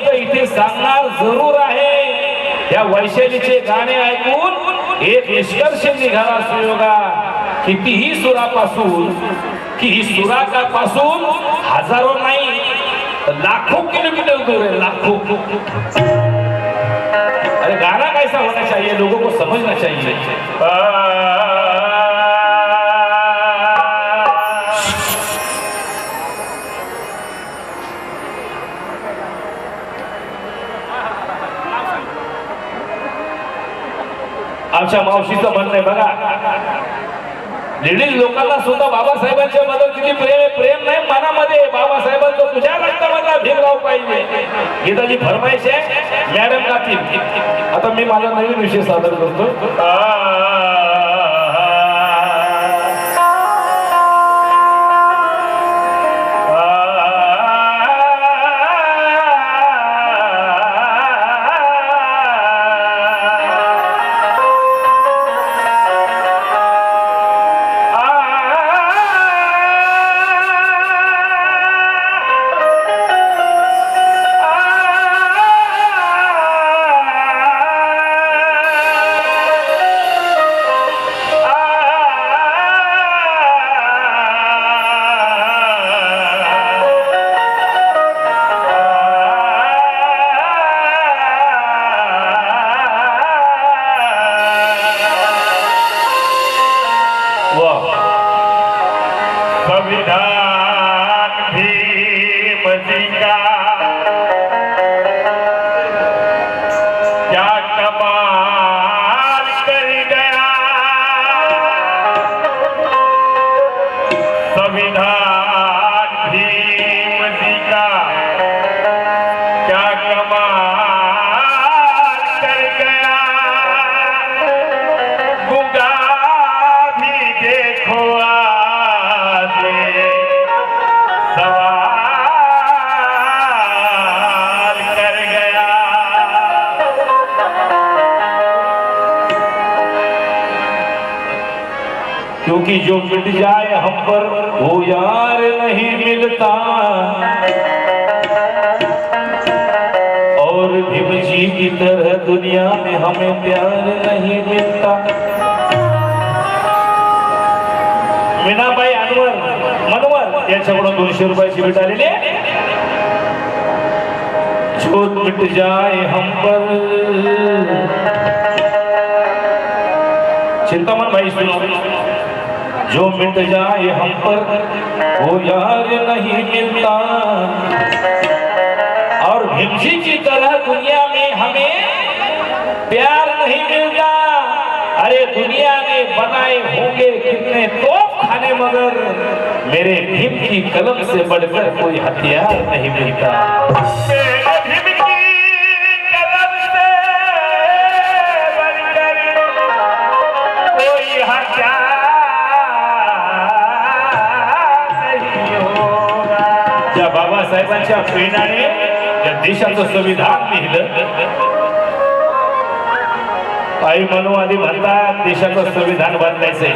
गोष्ट इथे सांगणार जरूर आहे. या वैशालीचे गाणे ऐकून एक निष्कर्ष निघाला सुयोगा कितीही सुरापासून कि ही सुराका पासून हजारो नाही लाखो किलोमीटर दूर आहे लाखो. अरे गाना कैसा होना चाहिए लोगों को समझना चाहिए आमच्या मावशीचं म्हणणं आहे बघा. लेडीज लोकांना सुद्धा बाबासाहेबांच्या बद्दल किती प्रेम प्रेम नाही मनामध्ये बाबासाहेबांचं तुझ्या रक्तामधला भेदभाव पाहिजे. गीताची फरमाईश आहे मॅडम गातील आता मी माझा नवीन विषय सादर करतो 哇！क्योंकि जो मिट जाए हम पर वो यार नहीं मिलता। और भीमजी की तरह दुनिया में हमें प्यार नहीं मिलता। मीनाबाई अनवर मनवर यांच्याकडून दोनशे रुपयाची भेट आलेली आहे. मिट जाए हम पर। चिंतामन भाई सुनो. जो मिट जाए हम पर, वो यार नहीं मिलता। और हिमसी की तरह दुनिया में हमें प्यार नहीं मिलता। अरे दुनिया ने बनाए होंगे कितने तो खाने, मगर मेरे भीम की कलम से बढ़कर कोई हथियार नहीं मिलता। बाबासाहेबांच्या प्रेरणाने या देशाचं संविधान लिहिलं. काही मनुवादी म्हणतात देशाचं संविधान बदलायचं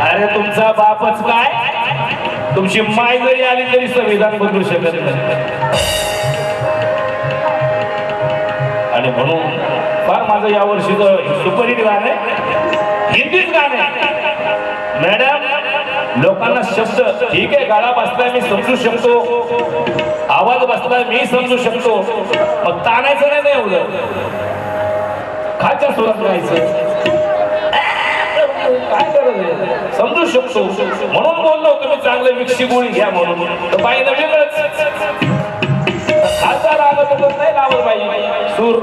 अरे तुमचा बापच काय? तुमची माय जरी आली तरी संविधान बदलू शकत नाही. आणि म्हणून फार माझं या वर्षीचं सुपरहिट गाणं हिंदीच गाणं मॅडम लोकांना शब्द ठीक आहे गाळा बसलाय मी समजू शकतो. आवाज बसलाय मी समजू शकतो. मग ताणायचं नाही ना एवढं. खालच्या सुरात राहायचं. काय करत समजू शकतो. म्हणून बोललो तुम्ही चांगलं विकसी गोळी घ्या म्हणून. तर बाई वेगळंच खालचा राग नाही लावत बाई. सूर.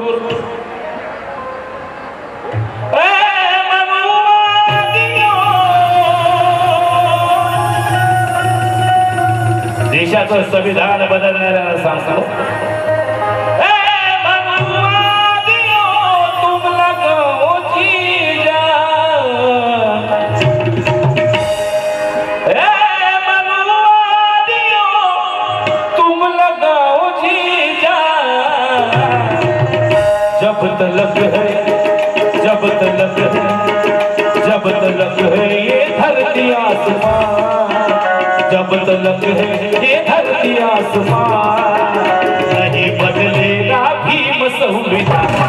देशाचं संविधान बदलणाऱ्याला सांगतो. जब तलक है ये धरती आसमान नहीं बदलेगा भीम संविधान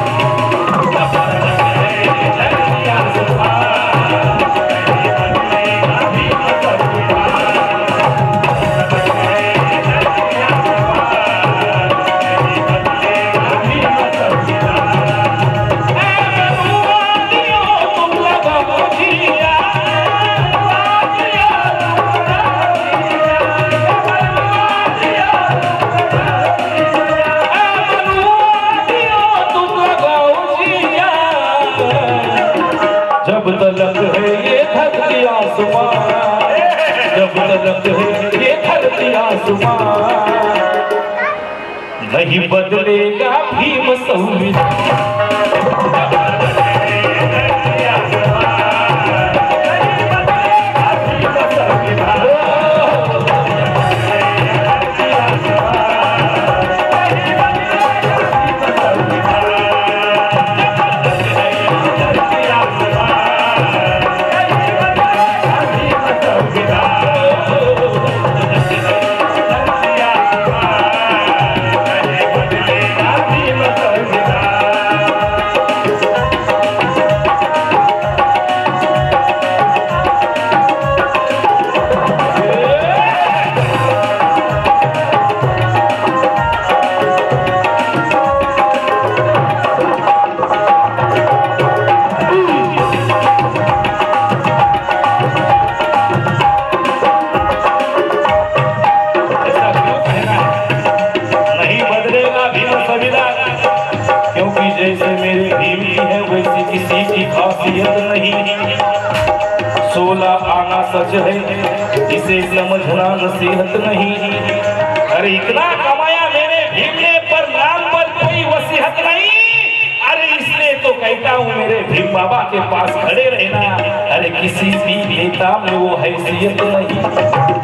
equipo de बाबा के पास खड़े रहना। अरे किसी भी नेता में वो हैसियत नहीं।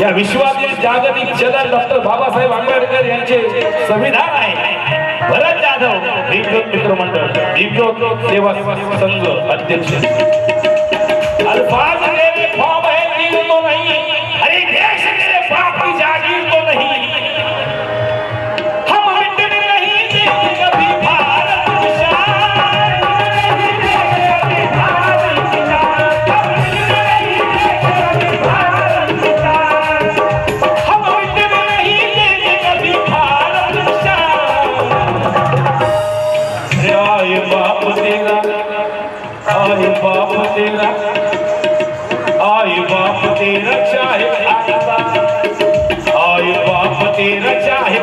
या विश्वातले जागतिक चलन डॉक्टर बाबासाहेब आंबेडकर यांचे संविधान आहे. भरत जाधव दिव्योत मित्रमंडळ दिव्योत सेवा संघ अध्यक्ष. अल्फाज है बाप तेरा आए बाप तेरा चाहे खाता आए बाप तेरा चाहे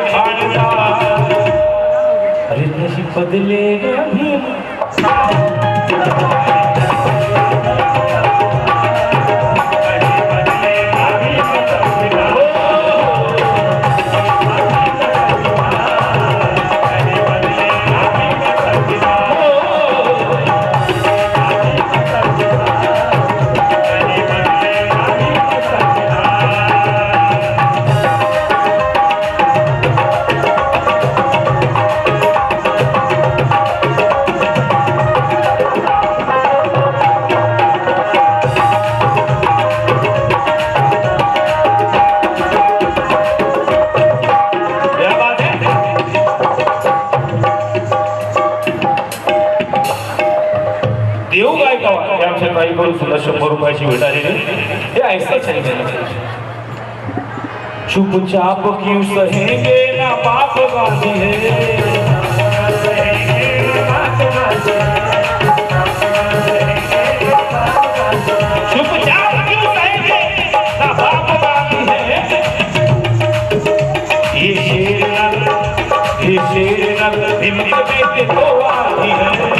अरे नशी बदले अभी ये ऐसा चल चुपचाप क्यों सहेंगे ना पाप गाजी है? शेर नल हिम्मत में तो आती है।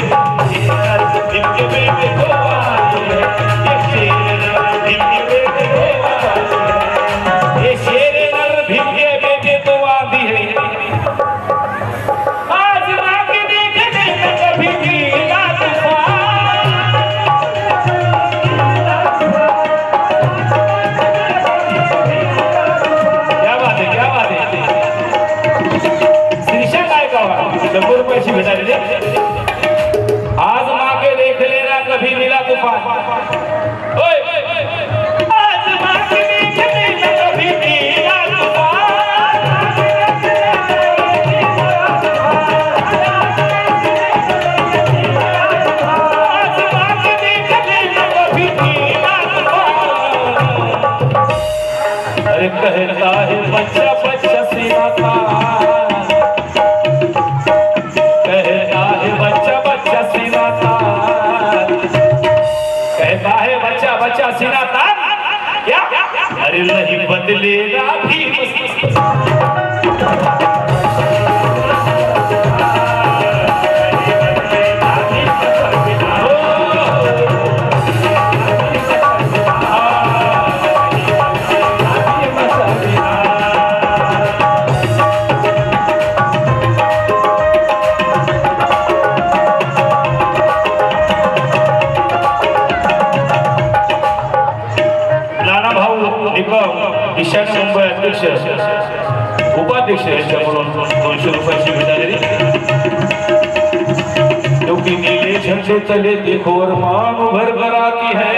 झंडे तले देखो और मान उभर भर आती है।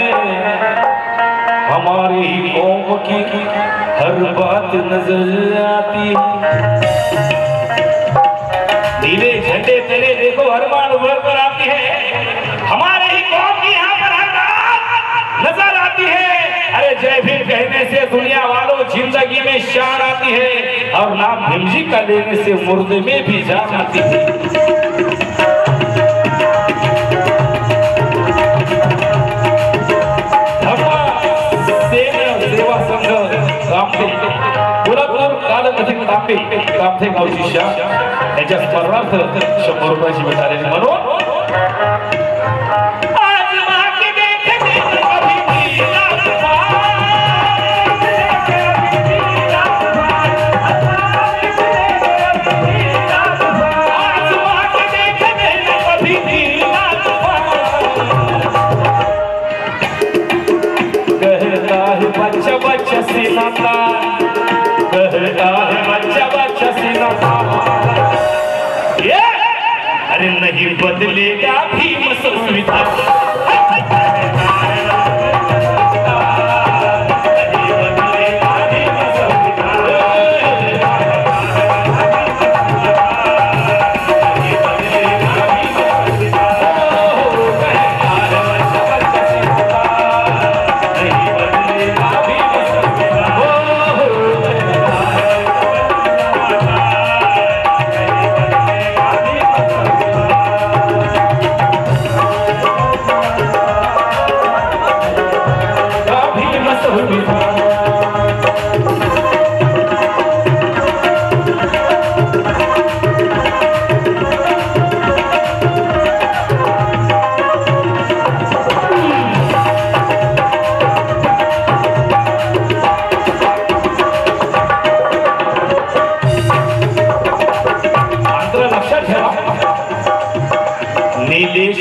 हमारी ही कौम की हर बात नज़र आती है। नीले झंडे तले देखो, हर मान उभर कर आती है। हमारे ही कौम की यहाँ पर हर बात नज़र आती है। अरे जय भीम कहने से दुनिया वालों ज़िंदगी में शान आती है। और नाम भीम जी का लेने से मुर्दे में भी जान आती है। कामथे गावची शान यांच्या स्मरणार्थ शंभर रुपयाची भेट आलेली म्हणून आज मागे देखते बदलेगा भीम संविधान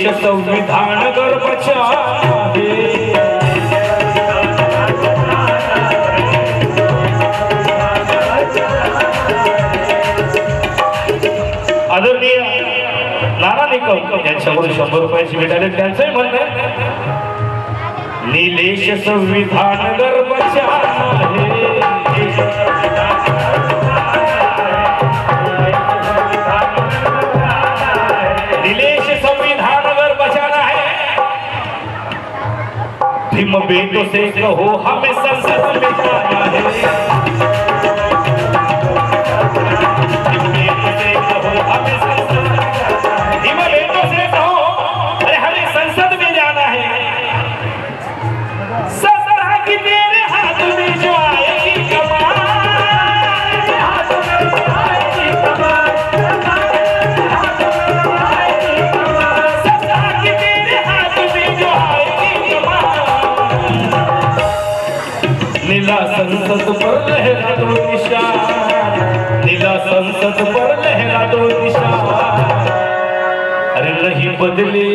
निलेश संविधान गर्भच्या आदरणीय नाना निकम यांच्याकडून शंभर रुपयाची भेटायला त्यांचंही म्हणणं निलेश संविधान गर्भच्या भीम बेटों से कहो हमें संसद में है। लहरा दो निशान नीला संसद पर लहरा दो अरे नहीं बदले.